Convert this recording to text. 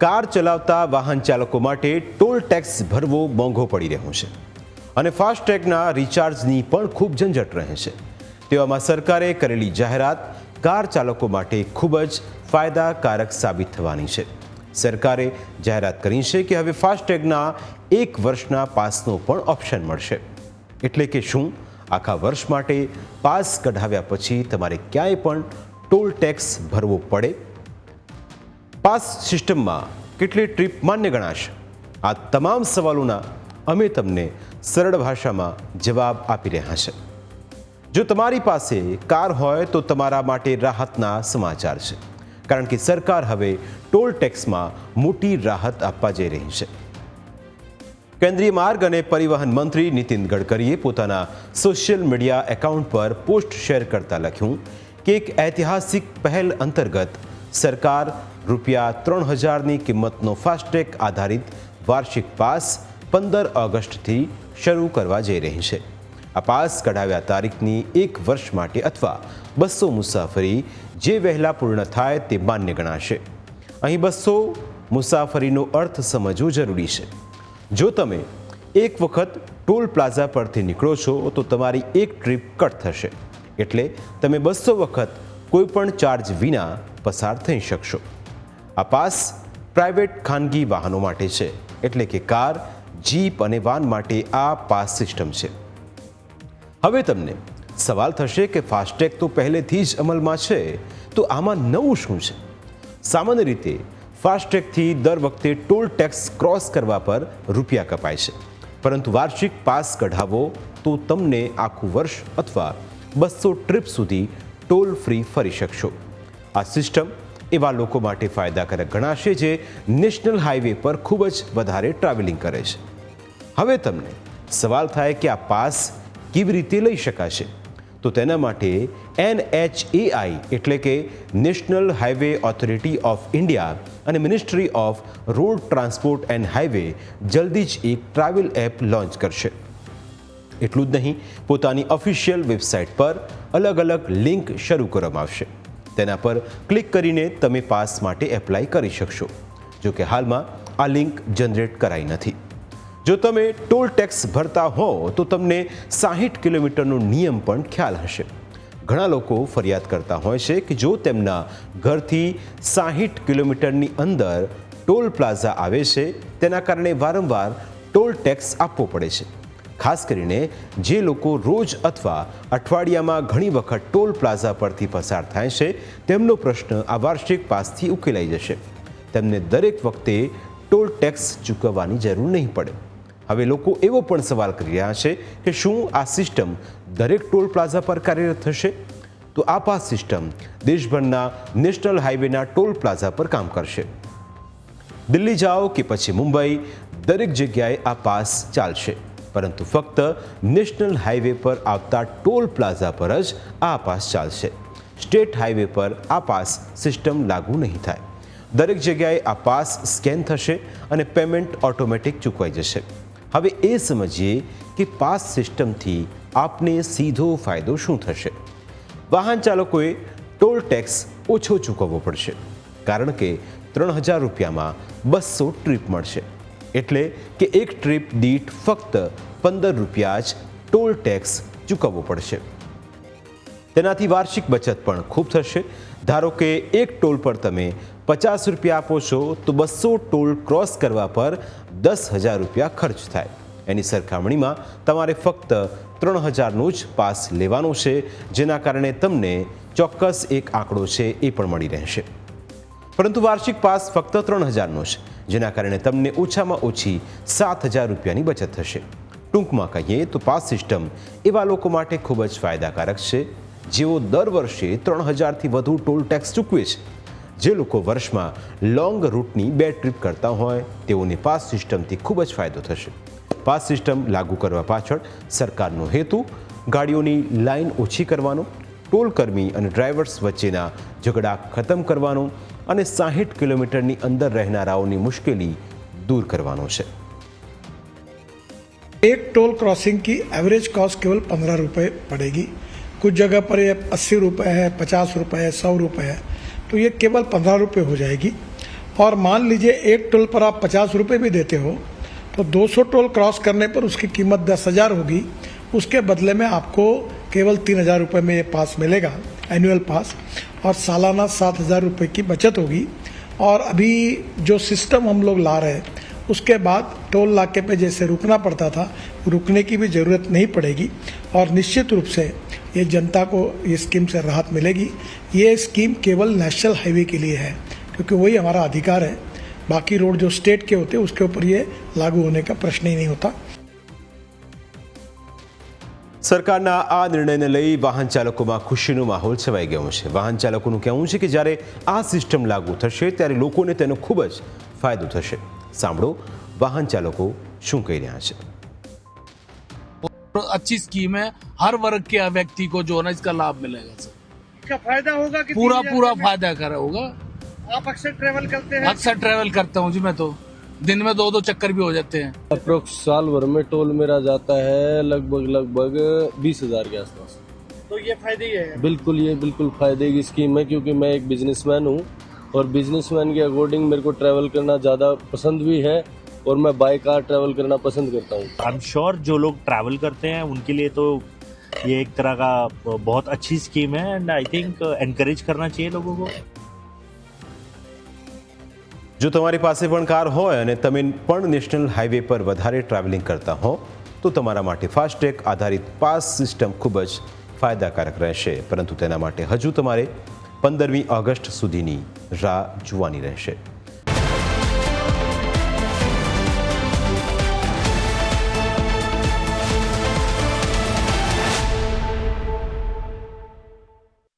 Car ચલાવતા વાહન ચાલકો માટે ટોલ ટેક્સ ભરવો મોંઘો પડી રહ્યો છે. અને ફાસ્ટેગના રિચાર્જની પણ ખૂબ ઝંઝટ રહે છે. તેવામાં સરકારે કરેલી જાહેરાત કાર ચાલકો માટે ખૂબ જ ફાયદાકારક સાબિત થવાની છે. સરકારે જાહેરાત કરી છે કે હવે ફાસ્ટેગના એક વર્ષના પાસનો પણ ઓપ્શન મળશે. એટલે કે શું? આખા વર્ષ માટે પાસ કઢાવ્યા પછી તમારે ક્યાંય પણ ટોલ ટેક્સ ભરવો પડે? પાસ સિસ્ટમમાં કેટલી ટ્રીપ માન્ય ગણાશે? આ તમામ સવાલોના અમે તમને સરળ ભાષામાં જવાબ આપી રહ્યા છે. જો તમારી પાસે કાર હોય તો તમારા માટે રાહતના સમાચાર છે. કારણ કે સરકાર હવે ટોલ ટેક્સમાં મોટી રાહત આપવા જઈ રહી છે. કેન્દ્રીય માર્ગ અને પરિવહન મંત્રી નીતિન ગડકરીએ પોતાના સોશિયલ મીડિયા એકાઉન્ટ પર પોસ્ટ શેર કરતા લખ્યું કે એક ઐતિહાસિક પહેલ અંતર્ગત સરકાર રૂપિયા ત્રણ હજારની કિંમતનો ફાસ્ટેગ આધારિત વાર્ષિક પાસ પંદર ઓગસ્ટથી શરૂ કરવા જઈ રહી છે. આ પાસ કઢાવ્યા તારીખની એક વર્ષ માટે અથવા બસો મુસાફરી જે વહેલા પૂર્ણ થાય તે માન્ય ગણાશે. અહીં બસો મુસાફરીનો અર્થ સમજવો જરૂરી છે. જો તમે એક વખત ટોલ પ્લાઝા પરથી નીકળો છો, તો તમારી એક ટ્રીપ કટ થશે. એટલે તમે બસો વખત કોઈપણ ચાર્જ વિના પસાર થઈ શકશો. આ પાસ પ્રાઇવેટ ખાનગી વાહનો માટે છે, એટલે કે કાર, જીપ અને વાન માટે આ પાસ સિસ્ટમ છે. હવે તમને સવાલ થશે કે ફાસ્ટેગ તો પહેલેથી જ અમલમાં છે, તો આમાં નવું શું છે? સામાન્ય રીતે ફાસ્ટેગથી દર વખતે ટોલ ટેક્સ ક્રોસ કરવા પર રૂપિયા કપાય છે. પરંતુ વાર્ષિક પાસ કઢાવો તો તમને આખું વર્ષ અથવા બસો ટ્રીપ સુધી ટોલ ફ્રી ફરી શકશો. આ સિસ્ટમ એવા લોકો માટે ફાયદાકારક ગણાશે જે નેશનલ હાઈવે પર ખૂબ જ વધારે ટ્રાવેલિંગ કરે છે. હવે તમને સવાલ થાય કે આ પાસ કેવી રીતે લઈ શકાશે? તો તેના માટે એનએચએઆઈ એટલે કે national highway authority of India અને ministry of road transport and highway જલ્દી જ એક ટ્રાવેલ એપ લોન્ચ કરશે. એટલું જ નહીં, પોતાની ઓફિશિયલ વેબસાઇટ પર અલગ અલગ લિંક શરૂ કરવામાં આવશે. તેના પર ક્લિક કરીને તમે પાસ માટે એપ્લાય કરી શકશો. જો કે હાલમાં આ લિંક જનરેટ કરાઈ નથી. જો તમે ટોલ ટેક્સ ભરતા હો, તો તમને સાહીઠ કિલોમીટરનો નિયમ પણ ખ્યાલ હશે. ઘણા લોકો ફરિયાદ કરતા હોય છે કે જો તેમના ઘરથી સાહીઠ કિલોમીટરની અંદર ટોલ પ્લાઝા આવે છે, તેના કારણે વારંવાર ટોલ ટેક્સ આપવો પડે છે. ખાસ કરીને જે લોકો રોજ અથવા અઠવાડિયામાં ઘણી વખત ટોલ પ્લાઝા પરથી પસાર થાય છે, તેમનો પ્રશ્ન આ વાર્ષિક પાસથી ઉકેલાઈ જશે. તેમને દરેક વખતે ટોલ ટેક્સ ચૂકવવાની જરૂર નહીં પડે. હવે લોકો એવો પણ સવાલ કરી રહ્યા છે કે શું આ સિસ્ટમ દરેક ટોલ પ્લાઝા પર કાર્યરત થશે? તો આ પાસ સિસ્ટમ દેશભરના નેશનલ હાઈવેના ટોલ પ્લાઝા પર કામ કરશે. દિલ્હી જાઓ કે પછી મુંબઈ, દરેક જગ્યાએ આ પાસ ચાલશે. પરંતુ ફક્ત નેશનલ હાઈવે પર આવતા ટોલ પ્લાઝા પર જ આ પાસ ચાલશે. સ્ટેટ હાઈવે પર આ પાસ સિસ્ટમ લાગુ નહીં થાય. દરેક જગ્યાએ આ પાસ સ્કેન થશે અને પેમેન્ટ ઓટોમેટિક ચૂકવાઈ જશે. હવે એ સમજીએ કે પાસ સિસ્ટમથી આપને સીધો ફાયદો શું થશે? વાહન ચાલકોએ ટોલ ટેક્સ ઓછો ચૂકવવો પડશે, કારણ કે ત્રણ હજાર રૂપિયામાં બસો ટ્રીપ મળશે. એટલે કે એક ટ્રીપ દીઠ ફક્ત પંદર રૂપિયા જ ટોલ ટેક્સ ચૂકવવો પડશે. તેનાથી વાર્ષિક બચત પણ ખૂબ થશે. ધારો કે એક ટોલ પર તમે પચાસ રૂપિયા આપો છો, તો બસો ટોલ ક્રોસ કરવા પર દસ હજાર રૂપિયા ખર્ચ થાય. એની સરખામણીમાં તમારે ફક્ત ત્રણ હજારનો જ પાસ લેવાનો છે, જેના કારણે તમને ચોક્કસ એક આંકડો છે એ પણ મળી રહેશે. પરંતુ વાર્ષિક પાસ ફક્ત ત્રણ હજારનો છે જેના કારણે તમને ઓછામાં ઓછી સાત હજાર રૂપિયાની બચત થશે. ટૂંકમાં કહીએ તો પાસ સિસ્ટમ એવા લોકો માટે ખૂબ જ ફાયદાકારક છે, જેઓ દર વર્ષે ત્રણ હજારથી વધુ ટોલ ટેક્સ ચૂકવે છે. જે લોકો વર્ષમાં લોંગ રૂટની બે ટ્રીપ કરતા હોય, તેઓને પાસ સિસ્ટમથી ખૂબ જ ફાયદો થશે. પાસ સિસ્ટમ લાગુ કરવા પાછળ સરકારનો હેતુ, ગાડીઓની લાઇન ઓછી કરવાનો, ટોલ કર્મી અને ડ્રાઈવર્સ વચ્ચેના ઝઘડા ખતમ કરવાનો અને સાહીઠ કિલોમીટરની અંદર રહેનારાઓની મુશ્કેલી દૂર કરવાનો છે एक टोल क्रॉसिंग की एवरेज कॉस्ट केवल पंद्रह रुपये पड़ेगी कुछ जगह पर ये अस्सी रुपये है पचास रुपये है सौ रुपये है तो ये केवल पंद्रह रुपये हो जाएगी और मान लीजिए एक टोल पर आप पचास रुपये भी देते हो तो 200 टोल क्रॉस करने पर उसकी कीमत दस हज़ार होगी उसके बदले में आपको केवल तीन हज़ार रुपये में ये पास मिलेगा एनुअल पास और सालाना सात हज़ार रुपये की बचत होगी। और अभी जो सिस्टम हम लोग ला रहे हैं, उसके बाद टोल नाके पे जैसे रुकना पड़ता था, रुकने की भी ज़रूरत नहीं पड़ेगी। और निश्चित रूप से ये जनता को ये स्कीम से राहत मिलेगी। ये स्कीम केवल नेशनल हाईवे के लिए है, क्योंकि वही हमारा अधिकार है। बाकी रोड जो स्टेट के होते हैं, उसके ऊपर ये लागू होने का प्रश्न ही नहीं होता। સરકારના આ નિર્ણયને લઈ વાહન ચાલકોમાં ખુશીનો માહોલ છવાઈ ગયો છે વાહન ચાલકોનું કહેવું છે કે જ્યારે આ સિસ્ટમ લાગુ થશે ત્યારે લોકોને તેનો ખૂબ જ ફાયદો થશે સાંભળો વાહન ચાલકો શું કહી રહ્યા છે अच्छी स्कीम है हर वर्ग के व्यक्ति को जो है ना इसका लाभ मिलेगा सर इसका फायदा होगा कि पूरा 30,000 पूरा में? फायदा कर होगा आप अक्सर ट्रेवल करते हैं अक्सर ट्रेवल करता हूँ जी मैं तो दिन में दो दो चक्कर भी हो जाते हैं। अप्रोक्स साल भर में टोल मेरा जाता है लगभग लगभग बीस हज़ार के आसपास। तो ये फ़ायदे ही है। बिल्कुल ये बिल्कुल फ़ायदे की स्कीम है क्योंकि मैं एक बिजनेसमैन हूँ और बिजनेसमैन के अकॉर्डिंग मेरे को ट्रैवल करना ज़्यादा पसंद भी है और मैं बाई कार ट्रैवल करना पसंद करता हूँ। आई एम श्योर जो लोग ट्रैवल करते हैं उनके लिए तो ये एक तरह का बहुत अच्छी स्कीम है एंड आई थिंक एनकरेज करना चाहिए लोगों को। જો તમારી પાસે પણ કાર હોય અને તમે પણ નેશનલ હાઈવે પર વધારે ટ્રાવેલિંગ કરતા હો, તો તમારા માટે ફાસ્ટેગ આધારિત પાસ સિસ્ટમ ખૂબ જ ફાયદાકારક રહેશે. પરંતુ તેના માટે હજુ તમારે પંદરમી ઓગસ્ટ સુધીની રાહ જોવાની રહેશે.